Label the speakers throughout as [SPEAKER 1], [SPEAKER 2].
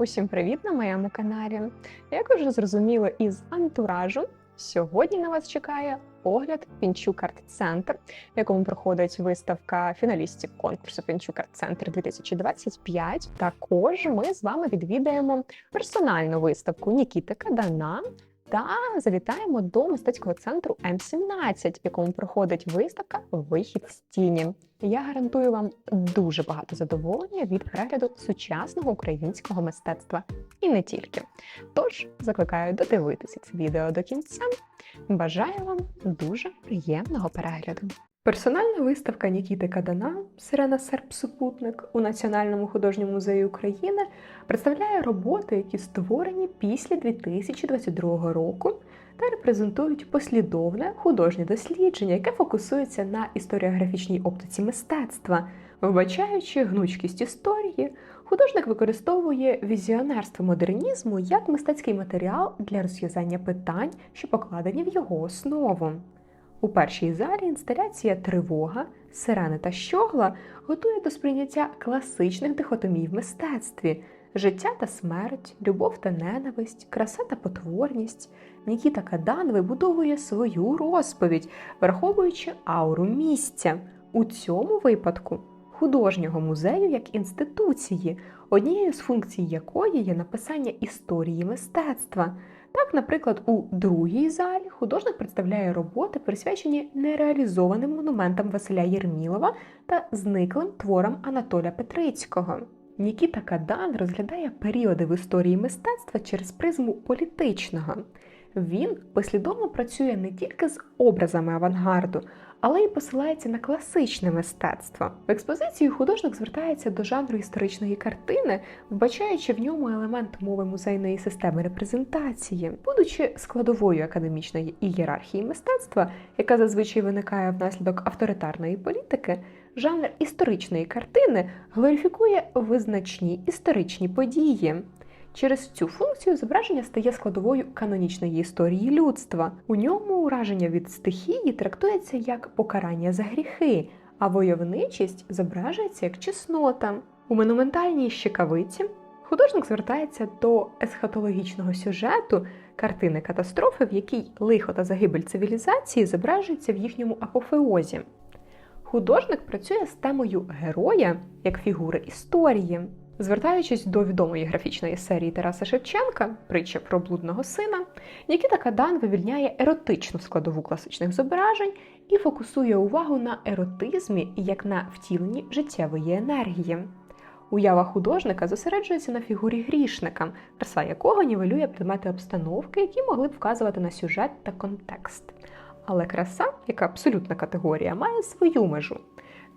[SPEAKER 1] Усім привіт на моєму каналі. Як вже зрозуміли із антуражу, сьогодні на вас чекає огляд Пінчук Арт Центр, в якому проходить виставка фіналістів конкурсу Пінчук Арт Центр 2025. Також ми з вами відвідаємо персональну виставку Нікіти Кадана. Та завітаємо до мистецького центру М17, в якому проходить виставка Вихід з тіні. Я гарантую вам дуже багато задоволення від перегляду сучасного українського мистецтва і не тільки. Тож закликаю додивитися це відео до кінця. Бажаю вам дуже приємного перегляду. Персональна виставка Нікіти Кадана Сирена Серб Супутник у Національному художньому музеї України представляє роботи, які створені після 2022 року та репрезентують послідовне художнє дослідження, яке фокусується на історіографічній оптиці мистецтва. Вбачаючи гнучкість історії, художник використовує візіонерство модернізму як мистецький матеріал для розв'язання питань, що покладені в його основу. У першій залі інсталяція Тривога, сирени та щогла готує до сприйняття класичних дихотомій в мистецтві: життя та смерть, любов та ненависть, краса та потворність. Нікіта Кадан вибудовує свою розповідь, враховуючи ауру місця. У цьому випадку художнього музею як інституції, однією з функцій якої є написання історії мистецтва. Так, наприклад, у другій залі художник представляє роботи, присвячені нереалізованим монументам Василя Єрмілова та зниклим творам Анатоля Петрицького. Нікіта Кадан розглядає періоди в історії мистецтва через призму політичного. Він послідовно працює не тільки з образами авангарду, але й посилається на класичне мистецтво. В експозиції художник звертається до жанру історичної картини, вбачаючи в ньому елемент мови музейної системи репрезентації, будучи складовою академічної ієрархії мистецтва, яка зазвичай виникає внаслідок авторитарної політики. Жанр історичної картини глорифікує визначні історичні події. Через цю функцію зображення стає складовою канонічної історії людства. У ньому ураження від стихії трактується як покарання за гріхи, а войовничість зображується як чеснота. У монументальній щекавиці художник звертається до есхатологічного сюжету картини катастрофи, в якій лихо та загибель цивілізації зображуються в їхньому апофеозі. Художник працює з темою героя як фігури історії. Звертаючись до відомої графічної серії Тараса Шевченка, притча про блудного сина, Нікіта Кадан вивільняє еротичну складову класичних зображень і фокусує увагу на еротизмі як на втіленні життєвої енергії. Уява художника зосереджується на фігурі грішника, краса якого нівелює предмети обстановки, які могли б вказувати на сюжет та контекст. Але краса, яка абсолютна категорія, має свою межу.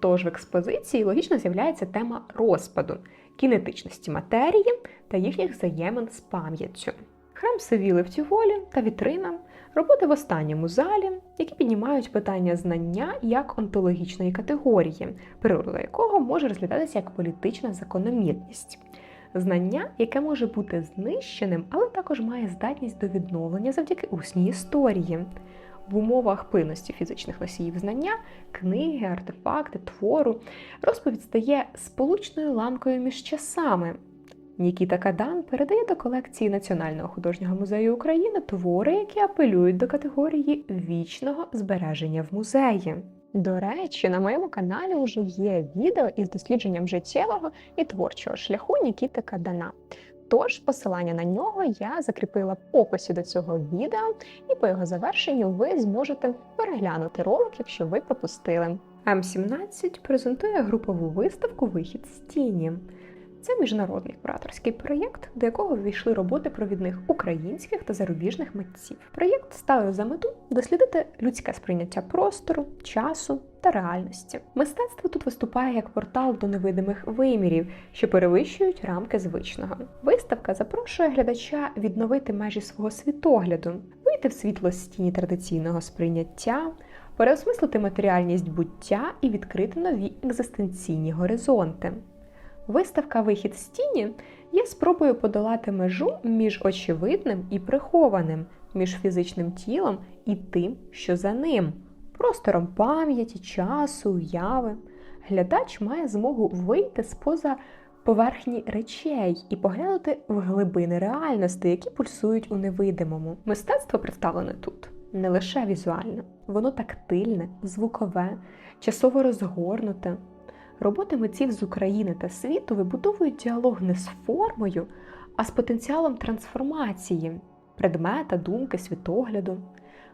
[SPEAKER 1] Тож в експозиції логічно з'являється тема розпаду, кінетичності матерії та їхніх взаємин з пам'яттю. Храм Севіли в Тіволі та вітрина, роботи в останньому залі, які піднімають питання знання як онтологічної категорії, природа якого може розглядатися як політична закономірність. Знання, яке може бути знищеним, але також має здатність до відновлення завдяки усній історії. В умовах пильності фізичних носіїв знання, книги, артефакти, твору, розповідь стає сполучною ламкою між часами. Нікіта Кадан передає до колекції Національного художнього музею України твори, які апелюють до категорії вічного збереження в музеї. До речі, на моєму каналі вже є відео із дослідженням життєвого і творчого шляху Нікіти Кадана. Тож посилання на нього я закріпила в описі до цього відео, і по його завершенню ви зможете переглянути ролик, якщо ви пропустили. М17 презентує групову виставку Вихід з тіні. Це міжнародний кураторський проєкт, до якого ввійшли роботи провідних українських та зарубіжних митців. Проєкт ставив за мету дослідити людське сприйняття простору, часу та реальності. Мистецтво тут виступає як портал до невидимих вимірів, що перевищують рамки звичного. Виставка запрошує глядача відновити межі свого світогляду, вийти в світло стіні традиційного сприйняття. Переосмислити матеріальність буття і відкрити нові екзистенційні горизонти. Виставка Вихід з тіні є спробою подолати межу між очевидним і прихованим, між фізичним тілом і тим, що за ним, простором пам'яті, часу, уяви. Глядач має змогу вийти з поза
[SPEAKER 2] поверхні речей і поглянути в глибини реальності, які пульсують у невидимому. Мистецтво представлене тут не лише візуальне, воно тактильне, звукове, часово розгорнуте. Роботи митців з України та світу вибудовують діалог не з формою, а з потенціалом трансформації предмета, думки, світогляду.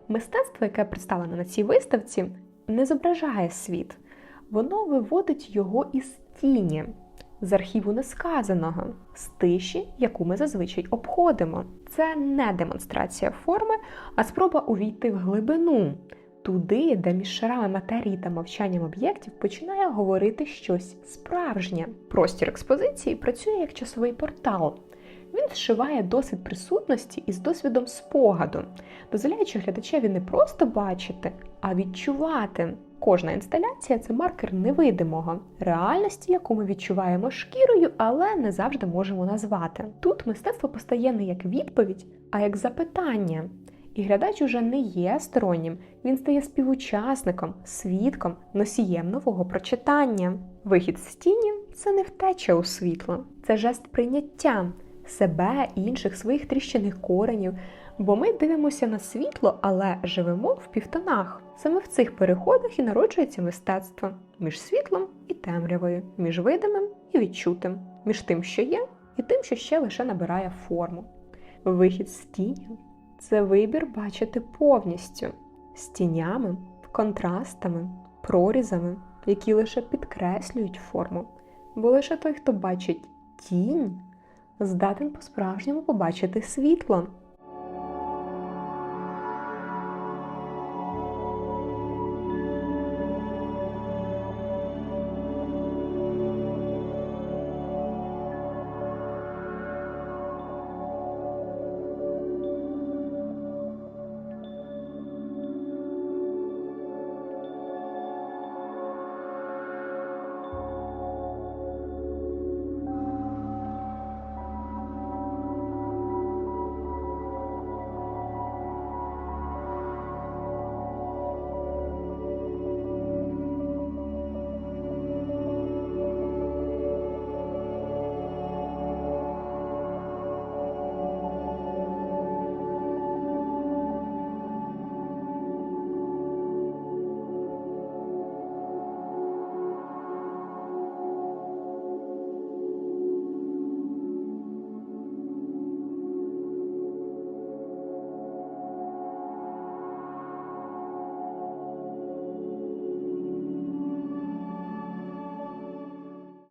[SPEAKER 2] Мистецтво, яке представлено на цій виставці, не зображає світ, воно виводить його із тіні, з архіву несказаного, з тиші, яку ми зазвичай обходимо. Це не демонстрація форми, а спроба увійти в глибину, туди, де між шарами матерії та мовчанням об'єктів починає говорити щось справжнє. Простір експозиції працює як часовий портал. Він зшиває досвід присутності із досвідом спогаду, дозволяючи глядачеві не просто бачити, а відчувати. Кожна інсталяція це маркер невидимого, реальності, яку ми відчуваємо шкірою, але не завжди можемо назвати. Тут мистецтво постає не як відповідь, а як запитання. І глядач уже не є стороннім, він стає співучасником, свідком, носієм нового прочитання. Вихід з тіні це не втеча у світло, це жест прийняття себе, інших, своїх тріщаних коренів. Бо ми дивимося на світло, але живемо в півтонах. Саме в цих переходах і народжується мистецтво між світлом і темрявою, між видимим і відчутим, між тим, що є, і тим, що ще лише набирає форму. Вихід з тіні це вибір бачити повністю з тінями, контрастами, прорізами, які лише підкреслюють форму. Бо лише той, хто бачить тінь, здатен по-справжньому побачити світло.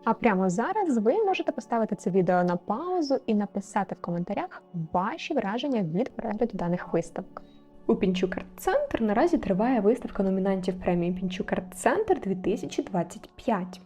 [SPEAKER 1] А прямо зараз ви можете поставити це відео на паузу і написати в коментарях ваші враження від перегляду даних виставок.
[SPEAKER 2] У Пінчук Арт-Центр наразі триває виставка номінантів премії Пінчук Арт-Центр 2025.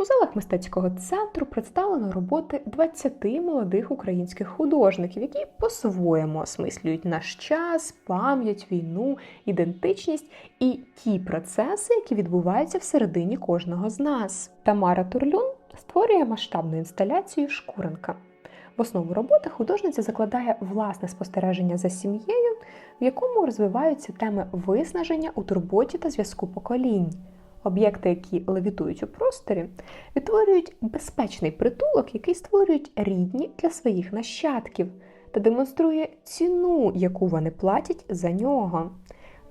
[SPEAKER 2] У залах мистецького центру представлено роботи 20 молодих українських художників, які по-своєму осмислюють наш час, пам'ять, війну, ідентичність і ті процеси, які відбуваються всередині кожного з нас. Тамара Турлюн створює масштабну інсталяцію Шкуренка. В основу роботи художниця закладає власне спостереження за сім'єю, в якому розвиваються теми виснаження у турботі та зв'язку поколінь. Об'єкти, які левітують у просторі, відтворюють безпечний притулок, який створюють рідні для своїх нащадків, та демонструє ціну, яку вони платять за нього.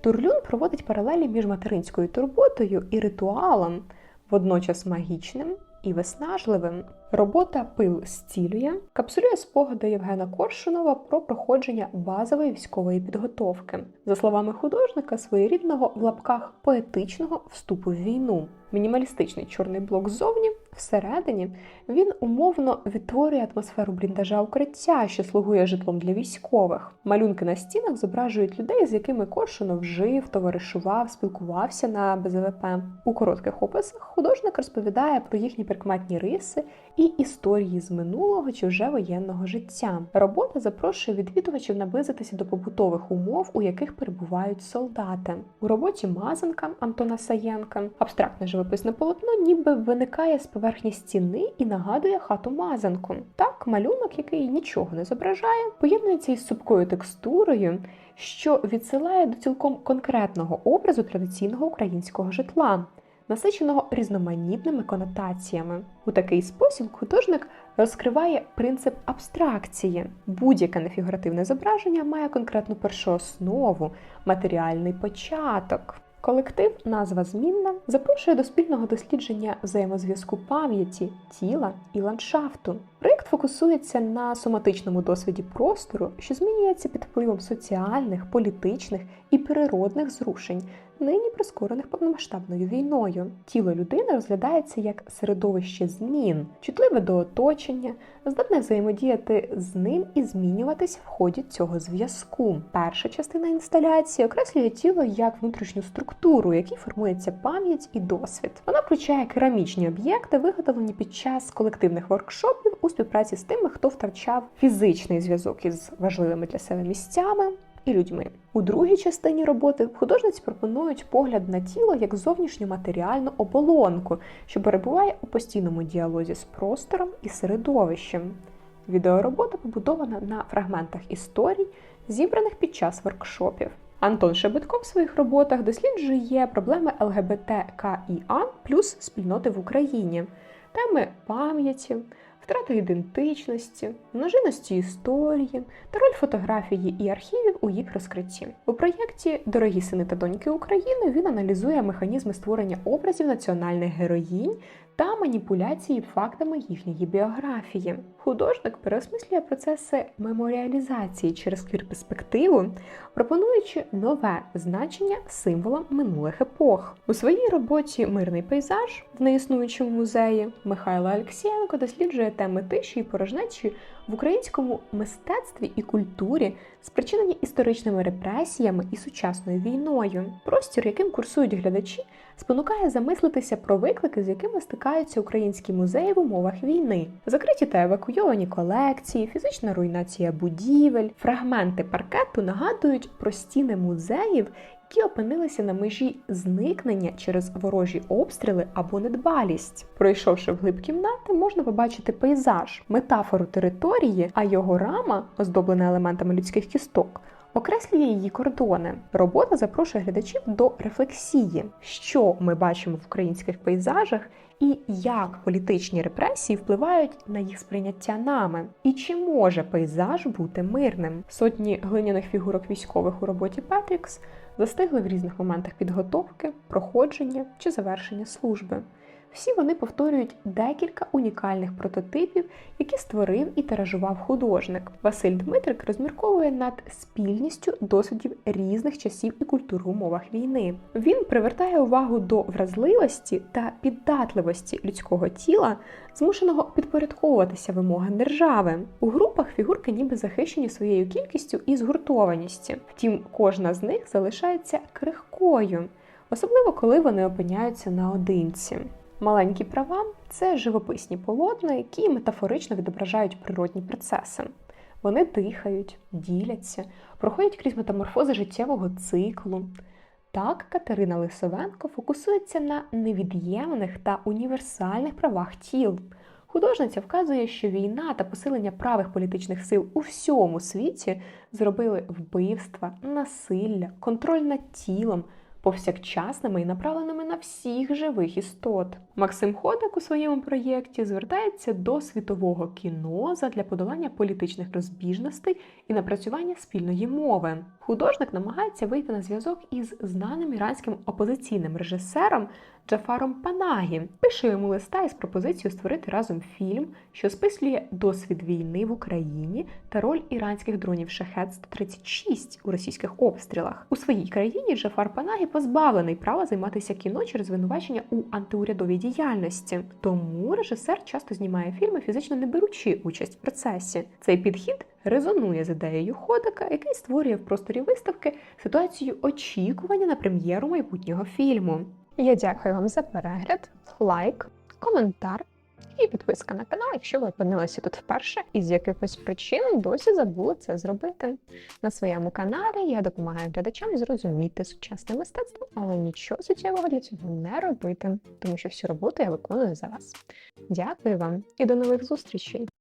[SPEAKER 2] Турлюн проводить паралелі між материнською турботою і ритуалом, водночас магічним і виснажливим. Робота Пил зцілює капсулює спогади Євгена Коршунова про проходження базової військової підготовки, за словами художника, своєрідного в лапках поетичного вступу в війну. Мінімалістичний чорний блок ззовні, всередині, він умовно відтворює атмосферу бліндажа укриття, що слугує житлом для військових. Малюнки на стінах зображують людей, з якими Коршунов жив, товаришував, спілкувався на БЗВП. У коротких описах художник розповідає про їхні прикметні риси і історії з минулого чи вже воєнного життя. Робота запрошує відвідувачів наблизитися до побутових умов, у яких перебувають солдати. У роботі Мазанка Антона Саєнка абстрактне живописне полотно ніби виникає з поверхні стіни і нагадує хату Мазанку. Так, малюнок, який нічого не зображає, поєднується із супкою текстурою, що відсилає до цілком конкретного образу традиційного українського житла. насиченого різноманітними конотаціями. У такий спосіб художник розкриває принцип абстракції. Будь-яке нефігуративне зображення має конкретну першооснову, матеріальний початок. Колектив назва змінна запрошує до спільного дослідження взаємозв'язку пам'яті, тіла і ландшафту. Проєкт фокусується на соматичному досвіді простору, що змінюється під впливом соціальних, політичних і природних зрушень, нині прискорених повномасштабною війною. Тіло людини розглядається як середовище змін, чутливе до оточення, здатне взаємодіяти з ним і змінюватися в ході цього зв'язку. Перша частина інсталяції окреслює тіло як внутрішню структуру, якій формується пам'ять і досвід. Вона включає керамічні об'єкти, виготовлені під час колективних воркшопів у співпраці з тими, хто втрачав фізичний зв'язок із важливими для себе місцями. І людьми у другій частині роботи художниці пропонують погляд на тіло як зовнішню матеріальну оболонку, що перебуває у постійному діалозі з простором і середовищем. Відеоробота побудована на фрагментах історій, зібраних під час воркшопів. Антон Шебетко в своїх роботах досліджує проблеми ЛГБТКІА плюс спільноти в Україні, теми пам'яті, втрати ідентичності, множинності історії та роль фотографії і архівів у їх розкритті. У проєкті Дорогі сини та доньки України він аналізує механізми створення образів національних героїнь та маніпуляції фактами їхньої біографії. Художник переосмислює процеси меморіалізації через квір-перспективу, пропонуючи нове значення символам минулих епох. У своїй роботі Мирний пейзаж в неіснуючому музеї Михайло Алексєєнко досліджує теми тиші і порожнечі в українському мистецтві і культурі, спричинені історичними репресіями і сучасною війною. Простір, яким курсують глядачі, спонукає замислитися про виклики, з якими стикаються українські музеї в умовах війни, закриті та евакуйовані колекції, фізична руйнація будівель, фрагменти паркету нагадують про стіни музеїв. Які опинилися на межі зникнення через ворожі обстріли або недбалість. Пройшовши вглиб кімнати, можна побачити пейзаж, метафору території, а його рама, оздоблена елементами людських кісток, окреслює її кордони. Робота запрошує глядачів до рефлексії, що ми бачимо в українських пейзажах. І як політичні репресії впливають на їх сприйняття нами, і чи може пейзаж бути мирним? Сотні глиняних фігурок військових у роботі Петрікс застигли в різних моментах підготовки, проходження чи завершення служби. Всі вони повторюють декілька унікальних прототипів, які створив і тиражував художник. Василь Дмитрик розмірковує над спільністю досвідів різних часів і культур в умовах війни. Він привертає увагу до вразливості та піддатливості людського тіла, змушеного підпорядковуватися вимогам держави. У групах фігурки ніби захищені своєю кількістю і згуртованістю. Втім, кожна з них залишається крихкою, особливо коли вони опиняються наодинці. Маленькі права це живописні полотна, які метафорично відображають природні процеси. Вони дихають, діляться, проходять крізь метаморфози життєвого циклу. Так, Катерина Лисовенко фокусується на невід'ємних та універсальних правах тіл. Художниця вказує, що війна та посилення правих політичних сил у всьому світі зробили вбивства, насилля, контроль над тілом повсякчасними і направленими на всіх живих істот. Максим Ходак у своєму проєкті звертається до світового кіно задля подолання політичних розбіжностей і напрацювання спільної мови. Художник намагається вийти на зв'язок із знаним іранським опозиційним режисером Джафаром Панагі. Пише йому листа із пропозицією створити разом фільм, що спислює досвід війни в Україні та роль іранських дронів шахет 136 у російських обстрілах. У своїй країні Джафар Панагі позбавлений права займатися кіно через звинувачення у антиурядовій діяльності. Тому режисер часто знімає фільми, фізично не беручи участь в процесі. Цей підхід резонує з ідеєю Ходика, який створює в просторі виставки ситуацію очікування на прем'єру майбутнього фільму.
[SPEAKER 1] Я дякую вам за перегляд, лайк, коментар і підписка на канал, якщо ви опинилися тут вперше і з якихось причин досі забули це зробити. На своєму каналі я допомагаю глядачам зрозуміти сучасне мистецтво, але нічого суттєвого для цього не робити, тому що всю роботу я виконую за вас. Дякую вам і до нових зустрічей!